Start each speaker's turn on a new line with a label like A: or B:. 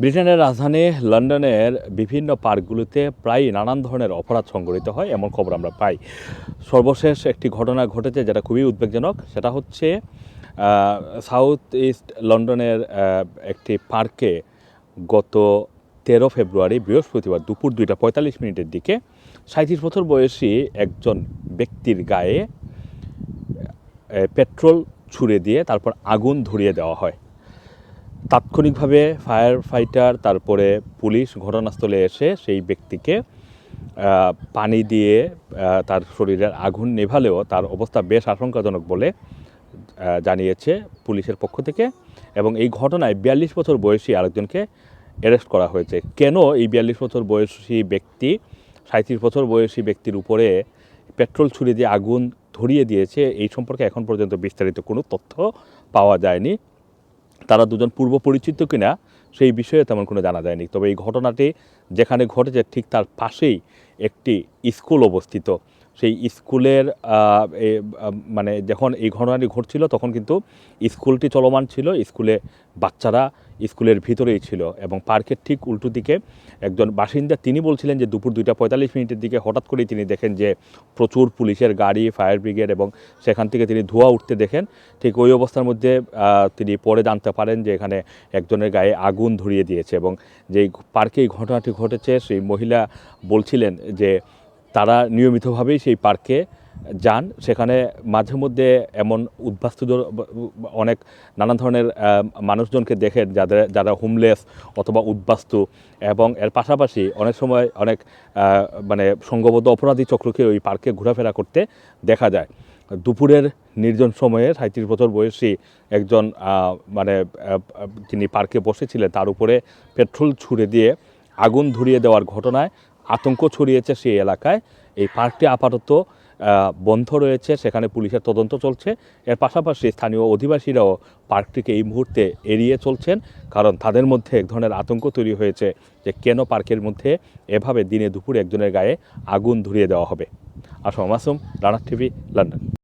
A: ব্রিটেনের রাজধানী লন্ডনের বিভিন্ন পার্কগুলোতে প্রায় নানান ধরনের অপরাধ সংঘটিত হয়, এমন খবর আমরা পাই। সর্বশেষ একটি ঘটনা ঘটেছে যেটা খুবই উদ্বেগজনক, সেটা হচ্ছে সাউথ ইস্ট লন্ডনের একটি পার্কে গত তেরো ফেব্রুয়ারি, বৃহস্পতিবার দুপুর দুইটা পঁয়তাল্লিশ মিনিটের দিকে সাঁত্রিশ বছর বয়সী একজন ব্যক্তির গায়ে পেট্রোল ছুড়ে দিয়ে তারপর আগুন ধরিয়ে দেওয়া হয়। তাৎক্ষণিকভাবে ফায়ার ফাইটার তারপরে পুলিশ ঘটনাস্থলে এসে সেই ব্যক্তিকে পানি দিয়ে তার শরীরের আগুন নেভালেও তার অবস্থা বেশ আশঙ্কাজনক বলে জানিয়েছে পুলিশের পক্ষ থেকে। এবং এই ঘটনায় বিয়াল্লিশ বছর বয়সী আরেকজনকে অ্যারেস্ট করা হয়েছে। কেন এই বিয়াল্লিশ বছর বয়সী ব্যক্তি সাঁত্রিশ বছর বয়সী ব্যক্তির উপরে পেট্রোল ছুরি দিয়ে আগুন ধরিয়ে দিয়েছে, এই সম্পর্কে এখন পর্যন্ত বিস্তারিত কোনো তথ্য পাওয়া যায়নি। তারা দুজন পূর্ব পরিচিত কিনা সেই বিষয়ে তেমন কোনো জানা যায়নি। তবে এই ঘটনাটি যেখানে ঘটেছে ঠিক তার পাশেই একটি স্কুল অবস্থিত। সেই স্কুলের মানে যখন এই ঘটনাটি ঘটছিল তখন কিন্তু স্কুলটি চলমান ছিল। স্কুলে বাচ্চারা স্কুলের ভিতরেই ছিল এবং পার্কের ঠিক উল্টো দিকে একজন বাসিন্দা, তিনি বলছিলেন যে দুপুর দুইটা পঁয়তাল্লিশ মিনিটের দিকে হঠাৎ করেই তিনি দেখেন যে প্রচুর পুলিশের গাড়ি, ফায়ার ব্রিগেড এবং সেখান থেকে তিনি ধোঁয়া উঠতে দেখেন। ঠিক ওই অবস্থার মধ্যে তিনি পরে জানতে পারেন যে এখানে একজনের গায়ে আগুন ধরিয়ে দিয়েছে এবং যেই পার্কে এই ঘটনাটি ঘটেছে, সেই মহিলা বলছিলেন যে তারা নিয়মিতভাবেই সেই পার্কে যান, সেখানে মাঝে মধ্যে এমন উদ্বাস্তুদের অনেক নানান ধরনের মানুষজনকে দেখেন যাদের, যারা হোমলেস অথবা উদ্বাস্তু এবং এর পাশাপাশি অনেক সময় অনেক মানে সঙ্গবদ্ধ অপরাধী চক্রকে ওই পার্কে ঘোরাফেরা করতে দেখা যায়। দুপুরের নির্জন সময়ে সাঁত্রিশ বছর বয়সী একজন মানে যিনি পার্কে বসেছিলেন, তার উপরে পেট্রোল ছুড়ে দিয়ে আগুন ধরিয়ে দেওয়ার ঘটনায় আতঙ্ক ছড়িয়েছে সেই এলাকায়। এই পার্কটি আপাতত বন্ধ রয়েছে, সেখানে পুলিশের তদন্ত চলছে। এর পাশাপাশি স্থানীয় অধিবাসীরাও পার্কটিকে এই মুহূর্তে এড়িয়ে চলছেন, কারণ তাদের মধ্যে এক ধরনের আতঙ্ক তৈরি হয়েছে যে কেন পার্কের মধ্যে এভাবে দিনে দুপুরে একজনের গায়ে আগুন ধরিয়ে দেওয়া হবে। আসম মাসুম রানার টিভি, লন্ডন।